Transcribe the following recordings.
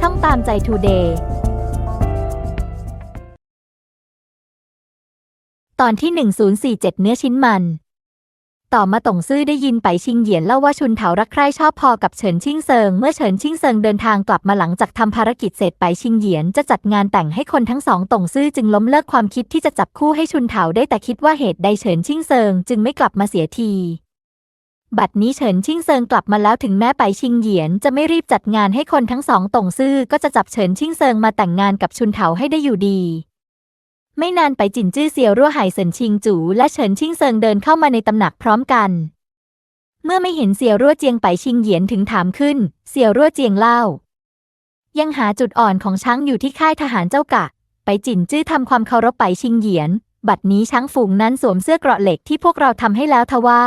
ช่องตามใจทูเดย์ตอนที่ 1047 เนื้อชิ้นมัน ต่อมาต่งซื่อได้ยินไปชิงเหยียนเล่าว่าชุนเถารักใคร่ชอบพอกับเฉินชิงเซิง เมื่อเฉินชิงเซิงเดินทางกลับมาหลังจากทำภารกิจเสร็จไปชิงเหยียนจะจัดงานแต่งให้คนทั้งสองต่งซื่อจึงล้มเลิกความคิดที่จะจับคู่ให้ชุนเถาได้แต่คิดว่าเหตุใดเฉินชิงเซิง จึงไม่กลับมาเสียที บัดนี้เฉินชิงเซิงกลับมาแล้วถึงแม้ไปชิงเหยียนจะไม่รีบจัดงานให้คนทั้งสองต่งซื่อก็จะจับเฉินชิงเซิงมาแต่งงานกับชุนเถาให้ได้อยู่ดี ไม่นานไปจินจื้อเซียวรั่วไห่เซินชิงจูและเฉินชิงเซิงเดินเข้ามาในตำหนักพร้อมกัน เมื่อไม่เห็นเซียวรั่วเจียงไปชิงเหยียนถึงถามขึ้น เซียวรั่วเจียงเล่า ยังหาจุดอ่อนของช้างอยู่ที่ค่ายทหารเจ้ากะ ไปจินจื้อทำความเคารพไปชิงเหยียน บัดนี้ช้างฝูงนั้นสวมเสื้อเกราะเหล็กที่พวกเราทำให้แล้วทว่า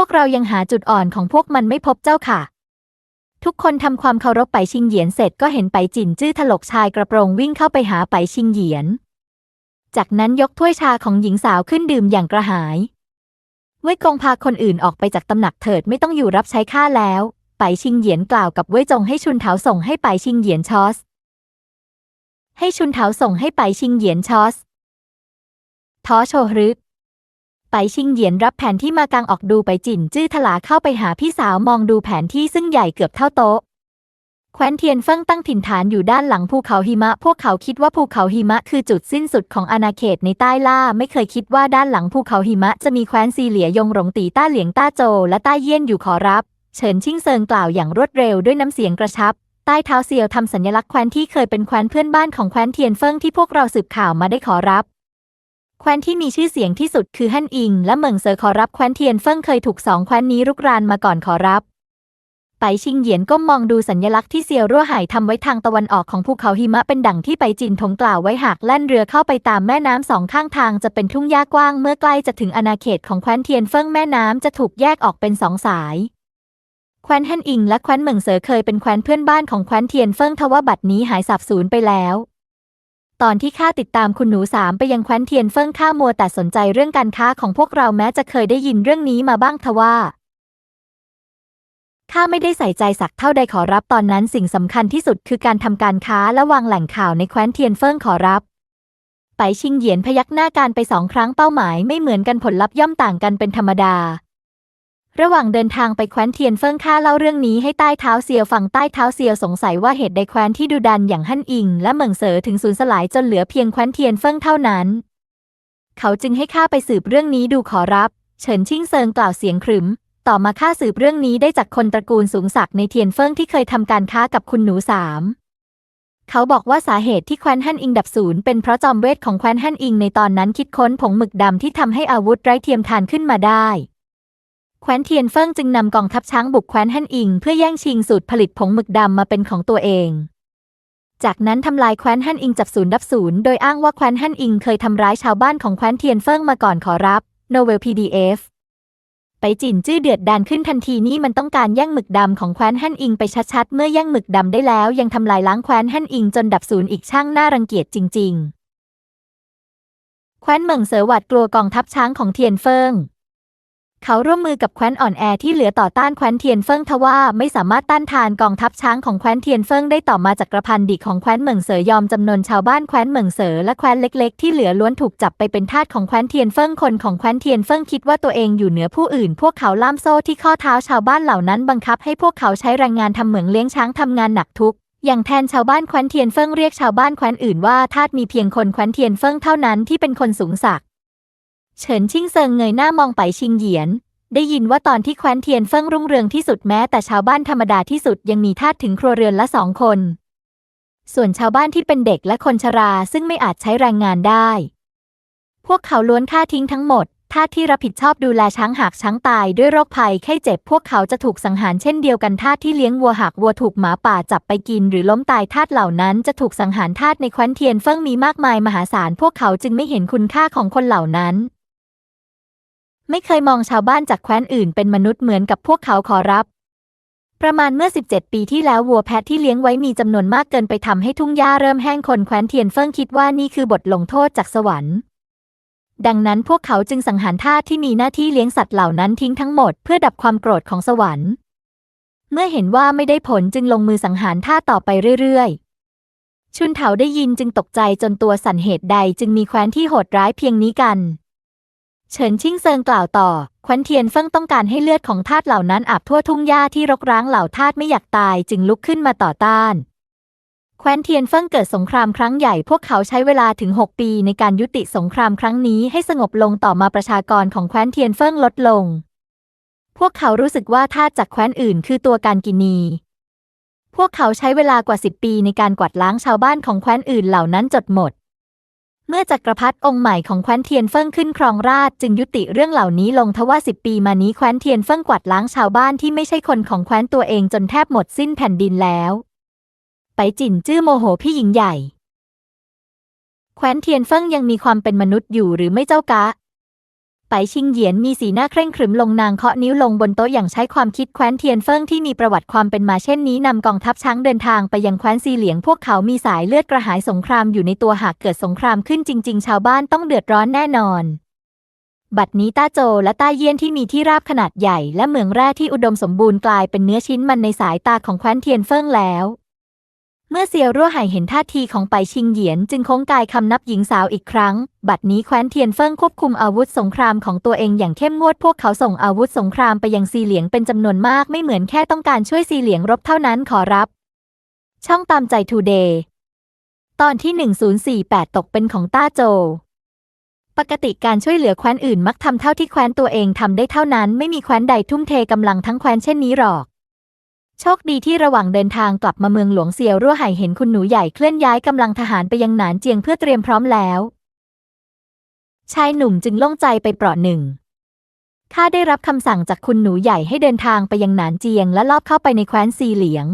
พวกเรายังหาจุดอ่อนของพวกมันไม่พบเจ้าค่ะ ทุกคนทำความเคารพไปชิงเหยียนเสร็จก็เห็นไปจินจื้อถลกชายกระโปรงวิ่งเข้าไปหาไปชิงเหยียน จากนั้นยกถ้วยชาของหญิงสาวขึ้นดื่มอย่างกระหายเว่ยกงพาคนอื่นออกไปจากตำหนักเถิดไม่ต้องอยู่รับใช้ข้าแล้ว ไปชิงเหยียนกล่าวกับเว่ยจงให้ชุนเถาส่งให้ไปชิงเหยียนชอส ให้ชุนเถาส่งให้ไปชิงเหยียนชอสท้อโชฮึก ไปชิงเหยียนรับแผนที่มากางออกดูไปจินจื้อถลาเข้าไปหาพี่สาวมองดูแผนที่ซึ่งใหญ่เกือบเท่าโต๊ะแคว้นเทียนเฟิ่งตั้งถิ่นฐานอยู่ด้านหลังภูเขาหิมะ พวกเขาคิดว่าภูเขาหิมะคือจุดสิ้นสุดของอาณาเขตในใต้ล่า ไม่เคยคิดว่าด้านหลังภูเขาหิมะจะมีแคว้นซีเหลียยงหลงตีต้าเหลียงต้าโจ และต้าเยี่ยนอยู่ขอรับ เฉินชิงเซิงกล่าวอย่างรวดเร็วด้วยน้ำเสียงกระชับ ใต้เท้าเซียวทำสัญลักษณ์แคว้นที่เคยเป็นแคว้นเพื่อนบ้านของแคว้นเทียนเฟิ่งที่พวกเราสืบข่าวมาได้ขอรับ แคว้นที่มีชื่อเสียงที่สุดคือฮั่นอิง และเหมิงเซอขอรับแคว้นเทียนเฟิ่งเคยถูกสองแคว้นนี้รุกรานมาก่อนขอรับ ไปชิงเหยียนก้มมองดูสัญลักษณ์ที่เซียวรั่วหายทำไว้ทางตะวันออกของภูเขาหิมะเป็นดั่งที่ไปจินทงกล่าวไว้หากแล่นเรือเข้าไปตามแม่น้ำสองข้างทางจะเป็นทุ่งหญ้ากว้างเมื่อใกล้จะถึงอาณาเขตของแคว้นเทียนเฟิ่งแม่น้ำจะถูกแยกออกเป็นสองสายแคว้นฮั่นอิงและแคว้นเหมิงเสอเคยเป็นแคว้นเพื่อนบ้านของแคว้นเทียนเฟิ่งทว่าบัดนี้หายสับสูญไปแล้ว ตอนที่ข้าติดตามคุณหนูสามไปยังแคว้นเทียนเฟิ่งข้ามัวแต่สนใจเรื่องการค้าของพวกเราแม้จะเคยได้ยินเรื่องนี้มาบ้างทว่าข้าไม่ได้ใส่ใจสักเท่าใดขอรับตอนนั้นสิ่งสำคัญที่สุดคือการทำการค้าและวางแหล่งข่าวในแคว้นเทียนเฟิ่งขอรับ ไปชิงเหยียนพยักหน้าการไปสองครั้งเป้าหมายไม่เหมือนกันผลลัพธ์ย่อมต่างกันเป็นธรรมดา ระหว่างเดินทางไปแคว้นเทียนเฟิ่งข้าเล่าเรื่องนี้ให้ใต้เท้าเซียวฟังใต้เท้าเซียวสงสัยว่าเหตุใดแคว้นที่ดุดันอย่างฮั่นอิง และเหมิงเสอถึงสูญสลายจนเหลือเพียงแคว้นเทียนเฟิ่งเท่านั้น เขาจึงให้ข้าไปสืบเรื่องนี้ดูขอรับ เฉินชิงเซิงกล่าวเสียงขรึม ต่อมาข้าสืบเรื่องนี้ได้จากคนตระกูลสูงศักดิ์ในเทียนเฟิ่งที่เคยทำการค้ากับคุณหนูสามเขาบอกว่าสาเหตุที่แคว้นฮั่นอิงดับศูนย์เป็นเพราะจอมเวทของแคว้นฮั่นอิงในตอนนั้นคิดค้นผงหมึกดำที่ทำให้อาวุธไร้เทียมทานขึ้นมาได้ แคว้นเทียนเฟิงจึงนำกองทัพช้างบุกแคว้นฮั่นอิง เพื่อแย่งชิงสูตรผลิตผงหมึกดำมาเป็นของตัวเอง จากนั้นทำลายแคว้นฮั่นอิงจับศูนย์ดับศูนย์โดยอ้างว่าแคว้นฮั่นอิงเคยทำร้ายชาวบ้านของแคว้นเทียนเฟิงมาก่อนขอรับโนเวล PDF ไปจินจื้อเดือดดานขึ้นทันทีนี่มันต้องการแย่งหมึกดำของแคว้นฮั่นอิงไปชัดๆ เมื่อแย่งหมึกดำได้แล้ว ยังทำลายล้างแคว้นฮั่นอิงจนดับศูนย์อีกช่างน่ารังเกียจจริง ๆ แคว้นเหมิงเสอหวาดกลัวกองทัพช้างของเทียนเฟิง เขาร่วมมือกับแคว้นอ่อนแอที่เหลือต่อต้านแคว้นเทียนเฟิงทว่าไม่สามารถต้านทานกองทัพช้างของแคว้นเทียนเฟิงได้ต่อมาจากกระพันดิของแคว้นเหมิงเสอยอมจำนวนชาวบ้านแคว้นเหมิงเสอและแคว้นเล็ก ๆ ที่เหลือล้วนถูกจับไปเป็นทาสของแคว้นเทียนเฟิงคนของแคว้นเทียนเฟิงคิดว่าตัวเองอยู่เหนือผู้อื่น พวกเขาล่ามโซ่ที่ข้อเท้าชาวบ้านเหล่านั้นบังคับให้พวกเขาใช้แรงงานทำเหมืองเลี้ยงช้างทำงานหนักทุกอย่างแทนชาวบ้านแคว้นเทียนเฟิงเรียกชาวบ้านแคว้นอื่นว่าทาสมีเพียงคนแคว้นเทียนเฟิงเท่านั้นที่เป็นคนสูงศักดิ์ เฉินชิงเซิงเงยหน้ามองไปชิงเหยียน ได้ยินว่าตอนที่แคว้นเทียนเฟิงรุ่งเรืองที่สุดแม้แต่ชาวบ้านธรรมดาที่สุดยังมีทาสถึงครัวเรือนละสองคน ส่วนชาวบ้านที่เป็นเด็กและคนชราซึ่งไม่อาจใช้แรงงานได้ พวกเขาล้วนฆ่าทิ้งทั้งหมดทาสที่รับผิดชอบดูแลช้างหากช้างตายด้วยโรคภัยไข้เจ็บ พวกเขาจะถูกสังหารเช่นเดียวกันทาสที่เลี้ยงวัวหากวัวถูกหมาป่าจับไปกิน หรือล้มตายทาสเหล่านั้นจะถูกสังหารทาสในแคว้นเทียนเฟิงมีมากมายมหาศาลพวกเขาจึงไม่เห็นคุณค่าของคนเหล่านั้น ไม่เคยมองชาวบ้านจากแคว้นอื่นเป็นมนุษย์เหมือนกับพวกเขาขอรับ ประมาณเมื่อ 17 ปีที่แล้ววัวแพะที่เลี้ยงไว้มีจำนวนมากเกินไปทำให้ทุ่งหญ้าเริ่มแห้งคนแคว้นเทียนเฟิงคิดว่านี่คือบทลงโทษจากสวรรค์ดังนั้นพวกเขาจึงสังหารทาสที่มีหน้าที่เลี้ยงสัตว์เหล่านั้นทิ้งทั้งหมดเพื่อดับความโกรธของสวรรค์ เมื่อเห็นว่าไม่ได้ผลจึงลงมือสังหารท่าต่อไปเรื่อยๆ ชุนเถาได้ยินจึงตกใจจนตัวสั่นเหตุใดจึงมีแคว้นที่โหดร้ายเพียงนี้กัน เฉินชิ่งเซิงกล่าวต่อ คว้นเทียนเฟิ่งต้องการให้เลือดของทาสเหล่านั้นอาบทั่วทุ่งหญ้าที่รกร้างเหล่าทาสไม่อยากตายจึงลุกขึ้นมาต่อต้านแคว้นเทียนเฟิ่งเกิดสงครามครั้งใหญ่พวกเขาใช้เวลาถึง 6 ปีในการยุติสงครามครั้งนี้ให้สงบลงต่อมาประชากรของแคว้นเทียนเฟิ่งลดลง พวกเขารู้สึกว่าทาสจากแคว้นอื่นคือตัวการกินีพวกเขาใช้เวลากว่า 10 ปีในการกวาดล้างชาวบ้านของแคว้นอื่นเหล่านั้นจดหมด เมื่อจักรพรรดิองค์ใหม่ของแคว้นเทียนเฟิ่งขึ้นครองราชจึงยุติเรื่องเหล่านี้ลงทว่าสิบปีมานี้แคว้นเทียนเฟิ่งกวาดล้างชาวบ้านที่ไม่ใช่คนของแคว้นตัวเองจนแทบหมดสิ้นแผ่นดินแล้ว ไปจินจื้อโมโหพี่หญิงใหญ่ แคว้นเทียนเฟิ่งยังมีความเป็นมนุษย์อยู่หรือไม่เจ้ากะ ไปชิงเหยียนมีสีหน้าเคร่งขรึมลงนางเคาะนิ้วลงบนโต๊ะอย่างใช้ความคิดแคว้นเทียนเฟิงที่มีประวัติความเป็นมาเช่นนี้นำกองทัพช้างเดินทางไปยังแคว้นซีเหลียงพวกเขามีสายเลือดกระหายสงครามอยู่ในตัวหากเกิดสงครามขึ้นจริง ๆ ชาวบ้านต้องเดือดร้อนแน่นอน บัดนี้ต้าโจและต้าเยี่ยนที่มีที่ราบขนาดใหญ่ และเหมืองแร่ที่อุดมสมบูรณ์กลายเป็นเนื้อชิ้นมันในสายตาของแคว้นเทียนเฟิงแล้ว เมื่อเซียวรั่วไห่เห็นท่าทีของไปชิงเหยียน จึงโค้งกายคำนับหญิงสาวอีกครั้ง บัดนี้แคว้นเทียนเฟิ่งควบคุมอาวุธสงครามของตัวเองอย่างเข้มงวดพวกเขาส่งอาวุธสงครามไปยังซีเหลียงเป็นจำนวนมากไม่เหมือนแค่ต้องการช่วยซีเหลียงรบเท่านั้นขอรับ ช่องตามใจทูเดย์ตอนที่ 1048 ตกเป็นของต้าโจ ปกติการช่วยเหลือแคว้นอื่นมักทำเท่าที่แคว้นตัวเองทำได้เท่านั้น ไม่มีแคว้นใดทุ่มเทกำลังทั้งแคว้นเช่นนี้หรอก โชคดีที่ระหว่างเดินทางกลับมาเมืองหลวงเซียวรั่วไห่เห็นคุณหนูใหญ่เคลื่อนย้ายกำลังทหารไปยังหนานเจียงเพื่อเตรียมพร้อมแล้ว ชายหนุ่มจึงโล่งใจไปเปราะหนึ่งข้าได้รับคำสั่งจากคุณหนูใหญ่ให้เดินทางไปยังหนานเจียงและลอบเข้าไปในแคว้นซีเหลียง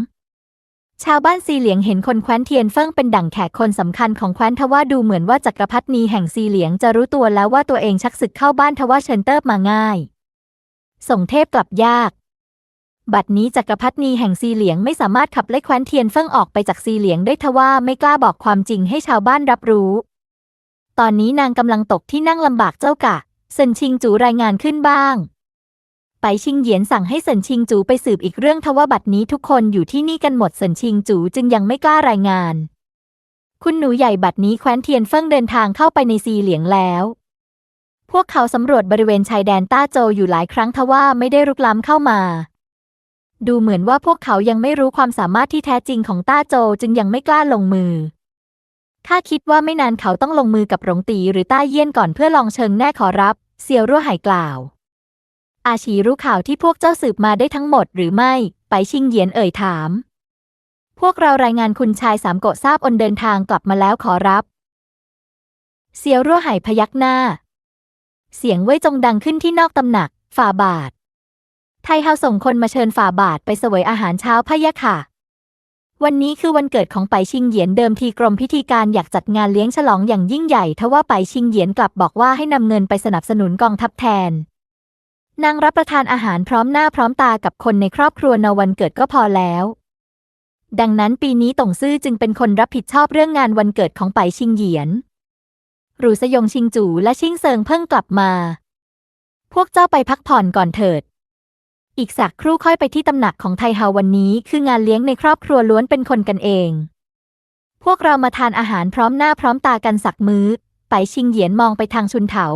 ชาวบ้านซีเหลียงเห็นคนแคว้นเทียนเฟิงเป็นดั่งแขกคนสำคัญของแคว้นทว่าดูเหมือนว่าจักรพรรดินีแห่งซีเหลียงจะรู้ตัวแล้วว่าตัวเองชักศึกเข้าบ้านทว่าเชิญเติบมาง่าย ส่งเทพกลับยาก บัดนี้จักรพรรดินีแห่งซีเหลียงไม่สามารถขับไล่แคว้นเทียนเฟิ่งออกไปจากซีเหลียงได้ทว่าไม่กล้าบอกความจริงให้ชาวบ้านรับรู้ ตอนนี้นางกำลังตกที่นั่งลำบากเจ้ากะเซินชิงจูรายงานขึ้นบ้าง ไปชิงเหยียนสั่งให้เซินชิงจูไปสืบอีกเรื่องทว่าบัดนี้ทุกคนอยู่ที่นี่กันหมดเซินชิงจูจึงยังไม่กล้ารายงาน คุณหนูใหญ่บัดนี้แคว้นเทียนเฟิ่งเดินทางเข้าไปในซีเหลียงแล้วพวกเขาสำรวจบริเวณชายแดนต้าโจอยู่หลายครั้งทว่าไม่ได้รุกล้ำเข้ามา ดูเหมือนว่าพวกเขายังไม่รู้ความสามารถที่แท้จริงของต้าโจจึงยังไม่กล้าลงมือข้าคิดว่าไม่นานเขาต้องลงมือกับหลงตีหรือต้าเยี่ยนก่อนเพื่อลองเชิงแน่ขอรับ เซียวรั่วไหกล่าว อาชีรู้ข่าวที่พวกเจ้าสืบมาได้ทั้งหมดหรือไม่ ไปชิงเหยียนเอ่ยถาม พวกเรารายงานคุณชายสามโกะทราบอนเดินทางกลับมาแล้วขอรับ เซียวรั่วไหพยักหน้า เสียงเว่ยจงดังขึ้นที่นอกตำหนัก ฝ่าบาท ไทเฮาส่งคนมาเชิญฝ่าบาทไปเสวยอาหารเช้าพะยะค่ะ วันนี้คือวันเกิดของไปชิงเหยียนเดิมทีกรมพิธีการอยากจัดงานเลี้ยงฉลองอย่างยิ่งใหญ่ทว่าไปชิงเหยียนกลับบอกว่าให้นำเงินไปสนับสนุนกองทัพแทน นางรับประทานอาหารพร้อมหน้าพร้อมตากับคนในครอบครัวในวันเกิดก็พอแล้ว ดังนั้นปีนี้ต่งซื่อจึงเป็นคนรับผิดชอบเรื่องงานวันเกิดของไปชิงเหยียนหรูสยงชิงจูและชิงเซิงเพิ่งกลับมา พวกเจ้าไปพักผ่อนก่อนเถิด อีกสักครู่ค่อยไปที่ตำหนักของไทเฮาวันนี้คืองานเลี้ยงในครอบครัวล้วนเป็นคนกันเอง พวกเรามาทานอาหารพร้อมหน้าพร้อมตากันสักมื้อ ไปชิงเหยียนมองไปทางชุนเถา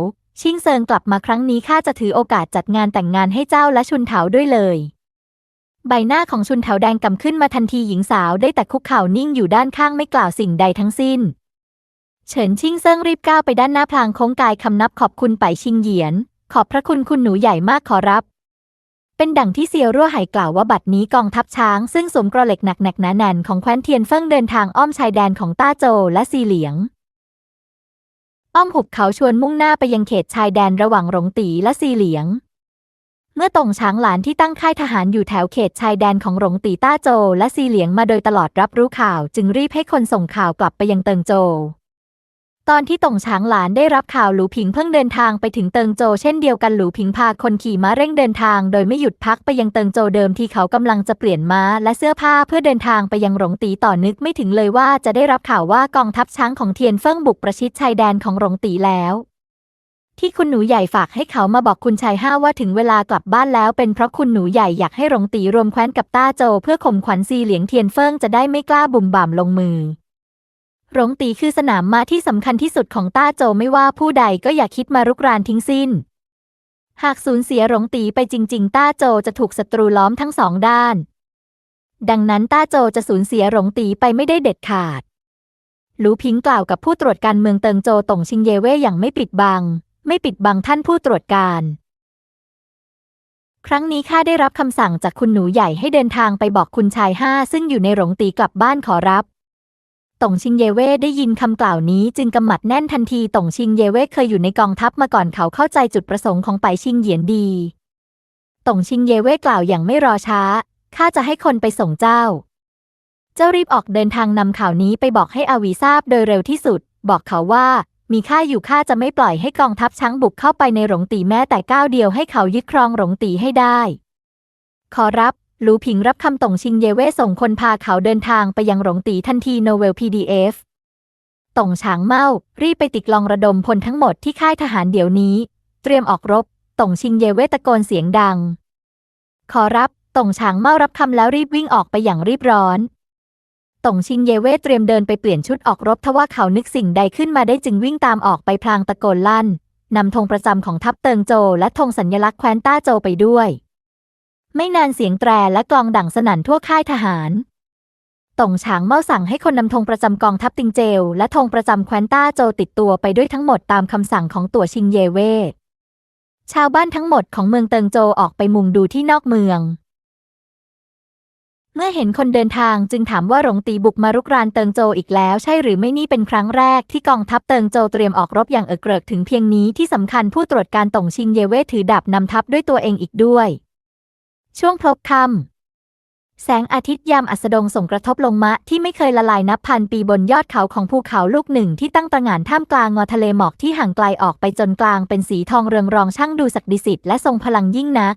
ชิงเซิงกลับมาครั้งนี้ข้าจะถือโอกาสจัดงานแต่งงานให้เจ้าและชุนเถาด้วยเลย ใบหน้าของชุนเถาแดงกำขึ้นมาทันทีหญิงสาวได้แต่คุกเข่านิ่งอยู่ด้านข้างไม่กล่าวสิ่งใดทั้งสิ้น เฉินชิงเซิงรีบก้าวไปด้านหน้าพลางโค้งกายคำนับขอบคุณไปชิงเหยียน ขอบพระคุณคุณหนูใหญ่มากขอรับ เป็นดังที่เซียวรั่วไหกล่าวว่าบัดนี้กองทัพช้างซึ่งสวมกระเหล็กหนักๆหนาแน่นของแคว้นเทียนเฟิ่งเดินทางอ้อมชายแดนของต้าโจและซีเหลียง อ้อมหุบเขาชวนมุ่งหน้าไปยังเขตชายแดนระหว่างหลงตีและซีเหลียง เมื่อตงช้างหลานที่ตั้งค่ายทหารอยู่แถวเขตชายแดนของหลงตีต้าโจและซีเหลียงมาโดยตลอดรับรู้ข่าว จึงรีบให้คนส่งข่าวกลับไปยังเติงโจว ตอนที่ต่งช้างหลานได้รับข่าวหลูผิงเพิ่งเดินทางไปถึงเติงโจเช่นเดียวกันหลูผิงพาคนขี่ม้าเร่งเดินทาง โดยไม่หยุดพักไปยังเติงโจเดิมที่เขากำลังจะเปลี่ยนม้าและเสื้อผ้าเพื่อเดินทางไปยังหลงตีต่อนึกไม่ถึงเลยว่าจะได้รับข่าวว่ากองทัพช้างของเทียนเฟิ่งบุกประชิดชายแดนของหลงตีแล้ว ที่คุณหนูใหญ่ฝากให้เขามาบอกคุณชายห้าว่าถึงเวลากลับบ้านแล้วเป็นเพราะคุณหนูใหญ่อยากให้หลงตีรวมแคว้นกับต้าโจ เพื่อข่มขวัญซีเหลียงเทียนเฟิงจะได้ไม่กล้าบุ่มบ่ามลงมือ หลงตีคือสนามม้าที่สำคัญที่สุดของต้าโจไม่ว่าผู้ใดก็อย่าคิดมารุกรานทิ้งสิ้น หากสูญเสียหลงตีไปจริง ๆ ต้าโจจะถูกศัตรูล้อมทั้งสองด้าน ดังนั้นต้าโจจะสูญเสียหลงตีไปไม่ได้เด็ดขาดหลูพิงกล่าวกับผู้ตรวจการเมืองเติงโจตงชิงเยเว่อย่างไม่ปิดบัง ไม่ปิดบังท่านผู้ตรวจการ ครั้งนี้ข้าได้รับคำสั่งจากคุณหนูใหญ่ให้เดินทางไปบอกคุณชายห้าซึ่งอยู่ในหลงตีกลับบ้านขอรับ ต่งชิงเยเว่ได้ยินคำกล่าวนี้จึงกำหมัดแน่นทันทีต่งชิงเยเว่เคยอยู่ในกองทัพมาก่อนเขาเข้าใจจุดประสงค์ของไปชิงเหยียนดีต่งชิงเยเว่กล่าวอย่างไม่รอช้า ข้าจะให้คนไปส่งเจ้า เจ้ารีบออกเดินทางนำข่าวนี้ไปบอกให้อาวีทราบโดยเร็วที่สุด บอกเขาว่า มีข้าอยู่ข้าจะไม่ปล่อยให้กองทัพช้างบุกเข้าไปในหลงตีแม้แต่ก้าวเดียวให้เขายึดครองหลงตีให้ได้ ขอรับ หลูผิงรับคำต่งชิงเยเว่ส่งคนพาเขาเดินทางไปยังหลงตีทันทีโนเวล PDF ต่งฉางเมารีบไปติดลองระดมพลทั้งหมดที่ค่ายทหารเดี๋ยวนี้ เตรียมออกรบต่งชิงเยเว่ตะโกนเสียงดัง ขอรับต่งฉางเมารับคำแล้วรีบวิ่งออกไปอย่างรีบร้อนต่งชิงเยเว่เตรียมเดินไปเปลี่ยนชุดออกรบทว่าเขานึกสิ่งใดขึ้นมาได้จึงวิ่งตามออกไปพลางตะโกนลั่นนำธงประจำของทัพเติงโจ และธงสัญลักษณ์แคว้นต้าโจไปด้วย ไม่นานเสียงแตรและกลองดังสนั่นทั่วค่ายทหารต่งฉางเมาสั่งให้คนนำธงประจำกองทัพติงเจล และธงประจำแคว้นต้าโจติดตัวไปด้วยทั้งหมดตามคำสั่งของตัวชิงเยเว่ชาวบ้านทั้งหมดของเมืองเติงโจออกไปมุงดูที่นอกเมือง เมื่อเห็นคนเดินทางจึงถามว่าหลงตีบุกมารุกรานเติงโจอีกแล้ว ใช่หรือไม่นี่เป็นครั้งแรกที่กองทัพเติงโจเตรียมออกรบอย่างเอกเกริกถึงเพียงนี้ที่สำคัญผู้ตรวจการต่งชิงเยเว่ถือดาบนำทัพด้วยตัวเองอีกด้วย ช่วงพลบค่ำแสงอาทิตย์ยามอัสดงส่งกระทบลงมะที่ไม่เคยละลายนับพันปีบนยอดเขาของภูเขาลูกหนึ่งที่ตั้งตระหง่านท่ามกลางงอทะเลหมอกที่ห่างไกลออกไปจนกลางเป็นสีทองเรืองรองช่างดูศักดิสิทธิ์และทรงพลังยิ่งนัก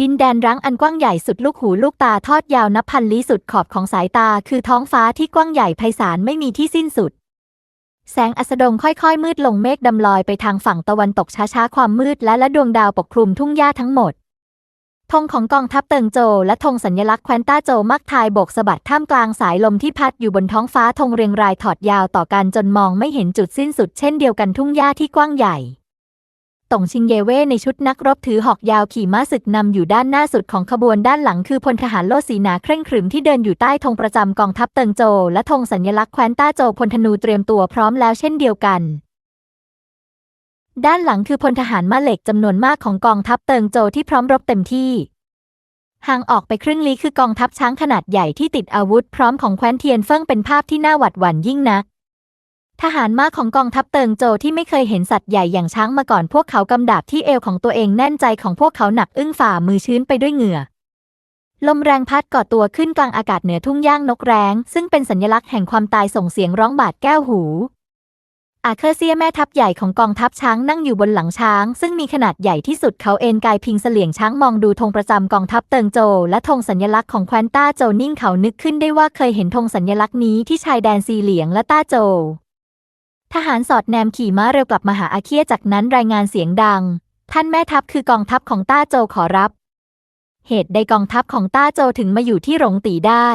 ดินแดนร้างอันกว้างใหญ่สุดลูกหูลูกตาทอดยาวนับพันลี้สุดขอบของสายตา คือท้องฟ้าที่กว้างใหญ่ไพศาลไม่มีที่สิ้นสุดแสงอัสดงค่อยๆ มืดลงเมฆดำลอยไปทางฝั่งตะวันตกช้าๆ ความมืดและละดวงดาวปกคลุมทุ่งหญ้าทั้งหมด ธงของกองทัพเติงโจและธงสัญลักษณ์แคว้นต้าโจมักทายโบกสะบัดท่ามกลางสายลมที่พัดอยู่บนท้องฟ้าธงเรียงรายถอดยาวต่อกันจนมองไม่เห็นจุดสิ้นสุดเช่นเดียวกันทุ่งหญ้าที่กว้างใหญ่ตงชิงเยเว่ในชุดนักรบถือหอกยาวขี่ม้าศึกนำอยู่ด้านหน้าสุดของขบวนด้านหลังคือพลทหารโลสีหนาเคร่งขรึมที่เดินอยู่ใต้ธงประจำกองทัพเติงโจ และธงสัญลักษณ์แคว้นต้าโจพลธนูเตรียมตัวพร้อมแล้วเช่นเดียวกัน ด้านหลังคือพลทหารม้าเหล็กจำนวนมากของกองทัพเติงโจที่พร้อมรบเต็มที่ ห่างออกไปครึ่งลี้คือกองทัพช้างขนาดใหญ่ที่ติดอาวุธพร้อมของแคว้นเทียนเฟิ่งเป็นภาพที่น่าหวาดหวั่นยิ่งนัก ทหารมากของกองทัพเติงโจที่ไม่เคยเห็นสัตว์ใหญ่อย่างช้างมาก่อนพวกเขากำดาบที่เอวของตัวเองแน่นใจของพวกเขาหนักอึ้งฝ่ามือชื้นไปด้วยเหงื่อลมแรงพัดก่อตัวขึ้นกลางอากาศเหนือทุ่งย่างนกแร้ง ซึ่งเป็นสัญลักษณ์แห่งความตายส่งเสียงร้องบาดแก้วหู อาเคอร์เซียแม่ทัพใหญ่ของกองทัพช้างนั่งอยู่บนหลังช้าง ซึ่งมีขนาดใหญ่ที่สุดเขาเอนกายพิงเสลี่ยงช้างมองดูธงประจำกองทัพเติงโจ และธงสัญลักษณ์ของแคว้นต้าโจนิ่งเขานึกขึ้นได้ว่าเคยเห็นธงสัญลักษณ์นี้ที่ชายแดนซีเหลียงและต้าโจ ทหารสอดแนมขี่ม้าเร็วกลับมาหาอาเคียจากนั้นรายงานเสียงดัง ท่านแม่ทัพคือกองทัพของต้าโจขอรับ เหตุใดกองทัพของต้าโจถึงมาอยู่ที่หลงตีได้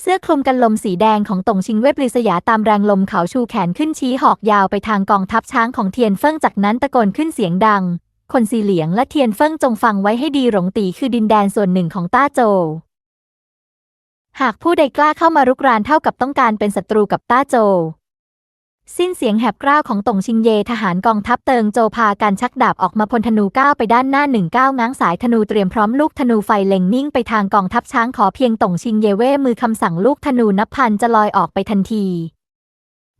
เสื้อคลุมกันลมสีแดงของตงชิงเว็บริษยาตามแรงลมเขาชูแขนขึ้นชี้หอกยาวไปทางกองทัพช้างของเทียนเฟิงจากนั้นตะโกนขึ้นเสียงดัง คนสีเหลียงและเทียนเฟิงจงฟังไว้ให้ดีหลงตีคือดินแดนส่วนหนึ่งของต้าโจ หากผู้ใดกล้าเข้ามารุกรานเท่ากับต้องการเป็นศัตรูกับต้าโจ สิ้นเสียงแหบกร้าวของตงชิงเยทหารกองทัพเติงโจพาการชักดาบออกมาพลธนูก้าวไปด้านหน้าหนึ่งก้าวง้างสายธนูเตรียมพร้อมลูกธนูไฟเล็งนิ่งไปทางกองทัพช้างขอเพียงตงชิงเยเว่มือคำสั่งลูกธนูนับพันจะลอยออกไปทันที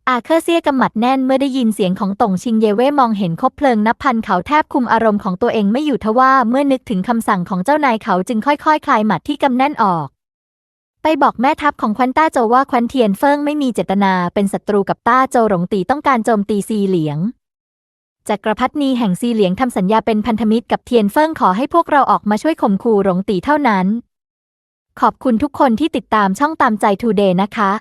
อาเคอร์เซียกำหมัดแน่นเมื่อได้ยินเสียงของตงชิงเยเว่มองเห็นคบเพลิงนับพันเขาแทบคุมอารมณ์ของตัวเองไม่อยู่ทว่าเมื่อนึกถึงคำสั่งของเจ้านายเขาจึงค่อยๆคคลายหมัดที่กำแน่นออก ไปบอกแม่ทัพของควันต้าโจว่าควันเทียนเฟิงไม่มีเจตนาเป็นศัตรูกับต้าโจหลงตีต้องการโจมตีซีเหลียงจักรพรรดินีแห่งซีเหลียงทำสัญญาเป็นพันธมิตรกับเทียนเฟิงขอให้พวกเราออกมาช่วยข่มขู่หลงตีเท่านั้น ขอบคุณทุกคนที่ติดตามช่องตามใจทูเดย์นะคะ